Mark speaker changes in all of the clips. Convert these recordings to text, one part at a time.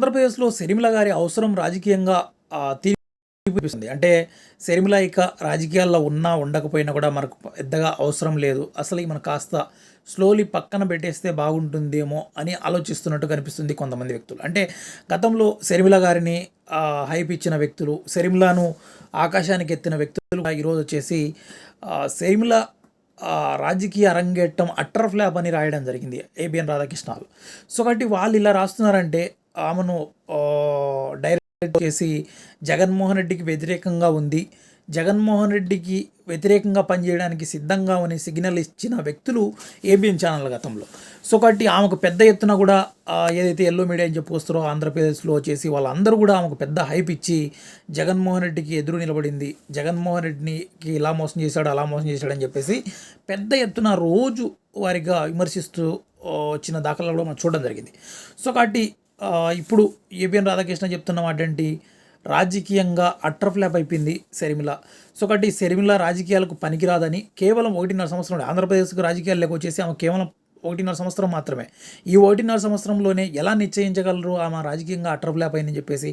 Speaker 1: ఆంధ్రప్రదేశ్లో శర్మిల గారి అవసరం రాజకీయంగా ఆ, తీర్పిస్తుంది. అంటే శర్మిల ఇక రాజకీయాల్లో ఉన్నా ఉండకపోయినా కూడా మనకు పెద్దగా అవసరం లేదు. అసలు మనం కాస్త స్లోలీ పక్కన పెట్టేస్తే బాగుంటుందేమో అని ఆలోచిస్తున్నట్టు కనిపిస్తుంది కొంతమంది వ్యక్తులు. అంటే గతంలో శర్మిల గారిని హైప్ ఇచ్చిన వ్యక్తులు శర్మిలను ఆకాశానికి ఎత్తిన వ్యక్తులు ఈరోజు వచ్చేసి శర్మిల రాజకీయ అరంగేట్టం అట్టర్ ఫ్లాప్ అని రాయడం జరిగింది. ఏబిఎన్ రాధాకృష్ణాలు. సో కాబట్టి వాళ్ళు ఇలా రాస్తున్నారంటే ఆమెను డైరెక్ట్ చేసి జగన్మోహన్ రెడ్డికి వ్యతిరేకంగా ఉంది. జగన్మోహన్ రెడ్డికి వ్యతిరేకంగా పనిచేయడానికి సిద్ధంగా అని సిగ్నల్ ఇచ్చిన వ్యక్తులు ఏబిఎన్ ఛానల్ గతంలో. సో కాబట్టి ఆమెకు పెద్ద ఎత్తున కూడా ఏదైతే ఎల్లో మీడియా అని చెప్పుకొస్తారో ఆంధ్రప్రదేశ్లో చేసి వాళ్ళందరూ కూడా ఆమెకు పెద్ద హైప్ ఇచ్చి జగన్మోహన్ రెడ్డికి ఎదురు నిలబడింది. జగన్మోహన్ రెడ్డికి ఇలా మోసం చేశాడు అలా మోసం చేశాడని చెప్పేసి పెద్ద ఎత్తున రోజు వారిగా విమర్శిస్తూ వచ్చిన దాఖలలో కూడా మనం చూడడం జరిగింది. సో కాబట్టి ఇప్పుడు ఏబిఎన్ రాధాకృష్ణ చెప్తున్న మాట ఏంటి రాజకీయంగా అట్రఫ్లాప్ అయిపోయింది శర్మిల. సో కాబట్టి శర్మిల రాజకీయాలకు పనికిరాదని కేవలం ఒకటిన్నర సంవత్సరం ఆంధ్రప్రదేశ్కు రాజకీయాల్లోకి వచ్చేసి ఆమె కేవలం ఒకటిన్నర సంవత్సరం మాత్రమే. ఈ ఒకటిన్నర సంవత్సరంలోనే ఎలా నిశ్చయించగలరు? ఆమె రాజకీయంగా అట్రఫ్లాప్ అయిందని చెప్పేసి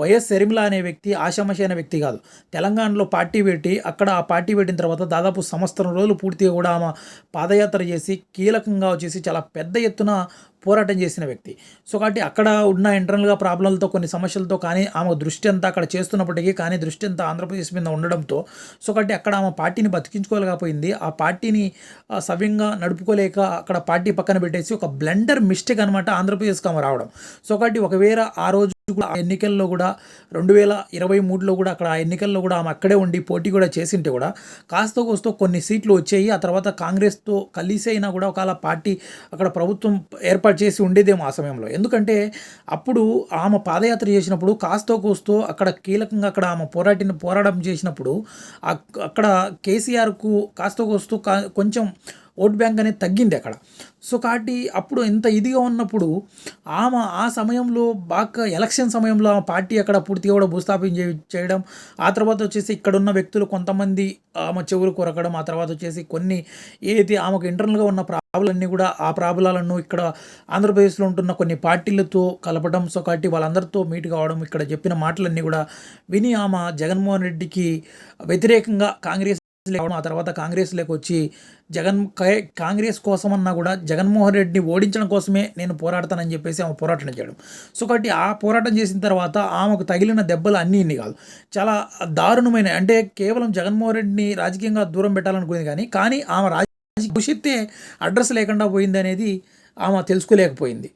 Speaker 1: వైఎస్ శర్మిల అనే వ్యక్తి ఆషామషి అనే వ్యక్తి కాదు. తెలంగాణలో పార్టీ పెట్టి అక్కడ ఆ పార్టీ పెట్టిన తర్వాత దాదాపు సంవత్సరం రోజులు పూర్తిగా కూడా ఆమె పాదయాత్ర చేసి కీలకంగా వచ్చేసి చాలా పెద్ద ఎత్తున పోరాటం చేసిన వ్యక్తి. సో కాబట్టి అక్కడ ఉన్న ఇంటర్నల్గా ప్రాబ్లంలతో కొన్ని సమస్యలతో కానీ ఆమె దృష్టి అంతా అక్కడ చేస్తున్నప్పటికీ కానీ దృష్టి అంతా ఆంధ్రప్రదేశ్ మీద ఉండడంతో సో కాబట్టి అక్కడ ఆమె పార్టీని బతికించుకోలేకపోయింది. ఆ పార్టీని సవ్యంగా నడుపుకోలేక అక్కడ పార్టీ పక్కన పెట్టేసి ఒక బ్లెండర్ మిస్టేక్ అనమాట ఆంధ్రప్రదేశ్కి ఆమె రావడం. సో కాబట్టి ఒకవేళ ఆ రోజు కూడా ఆ ఎన్నికల్లో కూడా రెండు వేల ఇరవై మూడులో కూడా అక్కడ ఆ ఎన్నికల్లో కూడా ఆమె అక్కడే ఉండి పోటీ కూడా చేసింటే కూడా కాస్త కోస్తో కొన్ని సీట్లు వచ్చాయి. ఆ తర్వాత కాంగ్రెస్తో కలిసి అయినా కూడా ఒకవేళ పార్టీ అక్కడ ప్రభుత్వం ఏర్పాటు చేసి ఉండేదేమో ఆ సమయంలో. ఎందుకంటే అప్పుడు ఆమె పాదయాత్ర చేసినప్పుడు కాస్తో కోస్తో అక్కడ కీలకంగా అక్కడ ఆమె పోరాటిన పోరాటం చేసినప్పుడు అక్కడ కేసీఆర్కు కాస్తో కోస్తూ కొంచెం ఓట్ బ్యాంక్ అనేది తగ్గింది అక్కడ. సో కాబట్టి అప్పుడు ఇంత ఇదిగా ఉన్నప్పుడు ఆమె ఆ సమయంలో బాగా ఎలక్షన్ సమయంలో ఆమె పార్టీ అక్కడ పూర్తిగా కూడా భూస్థాపన చేయడం ఆ తర్వాత వచ్చేసి ఇక్కడ ఉన్న వ్యక్తులు కొంతమంది ఆమె చెవులు కొరకడం ఆ తర్వాత వచ్చేసి కొన్ని ఏదైతే ఆమెకు ఇంటర్నల్గా ఉన్న ప్రాబ్లన్నీ కూడా ఆ ప్రాబ్లాలను ఇక్కడ ఆంధ్రప్రదేశ్లో ఉంటున్న కొన్ని పార్టీలతో కలపడం సో కాబట్టి వాళ్ళందరితో మీట్ కావడం ఇక్కడ చెప్పిన మాటలన్నీ కూడా విని ఆమె జగన్మోహన్ రెడ్డికి వ్యతిరేకంగా కాంగ్రెస్ లేవడం ఆ తర్వాత కాంగ్రెస్లోకి వచ్చి జగన్ కాంగ్రెస్ కోసమన్నా కూడా జగన్మోహన్ రెడ్డిని ఓడించడం కోసమే నేను పోరాడతానని చెప్పేసి ఆమె పోరాటం చేయడం. సో కాబట్టి ఆ పోరాటం చేసిన తర్వాత ఆమెకు తగిలిన దెబ్బలు అన్నీ ఇన్ని కాదు. చాలా దారుణమైన అంటే కేవలం జగన్మోహన్ రెడ్డిని రాజకీయంగా దూరం పెట్టాలనుకునేది కానీ కానీ ఆమె రాజకీయ భవిష్యత్తే అడ్రస్ లేకుండా పోయింది అనేది ఆమె తెలుసుకోలేకపోయింది.